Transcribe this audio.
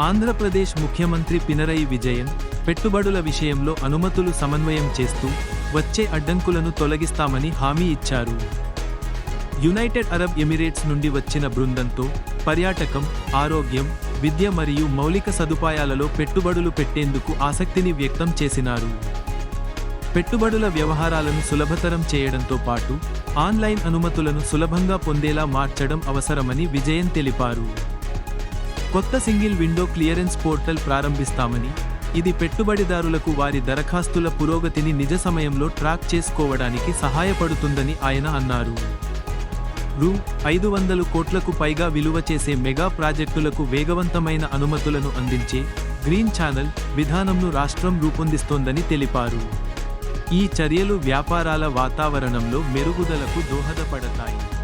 ఆంధ్రప్రదేశ్ ముఖ్యమంత్రి పినరయి విజయన్ పెట్టుబడుల విషయంలో అనుమతులు సమన్వయం చేస్తూ వచ్చే అడ్డంకులను తొలగిస్తామని హామీ ఇచ్చారు. యునైటెడ్ అరబ్ ఎమిరేట్స్ నుండి వచ్చిన బృందంతో పర్యాటకం ఆరోగ్యం విద్య మరియు మౌలిక సదుపాయాలలో పెట్టుబడులు పెట్టేందుకు ఆసక్తిని వ్యక్తం చేసినారు. పెట్టుబడుల వ్యవహారాలను సులభతరం చేయడంతో పాటు ఆన్లైన్ అనుమతులను సులభంగా పొందేలా మార్చడం అవసరమని విజయన్ తెలిపారు. కొత్త సింగిల్ విండో క్లియరెన్స్ పోర్టల్ ప్రారంభిస్తామని ఇది పెట్టుబడిదారులకు వారి దరఖాస్తుల పురోగతిని నిజ సమయంలో ట్రాక్ చేసుకోవడానికి సహాయపడుతుందని ఆయన అన్నారు. రూ. ఐదు వందలు కోట్లకు పైగా విలువ చేసే మెగా ప్రాజెక్టులకు వేగవంతమైన అనుమతులను అందించే గ్రీన్ ఛానల్ విధానంను రాష్ట్రం రూపొందిస్తోందని తెలిపారు. ఈ చర్యలు వ్యాపారాల వాతావరణంలో మెరుగుదలకు దోహదపడతాయి.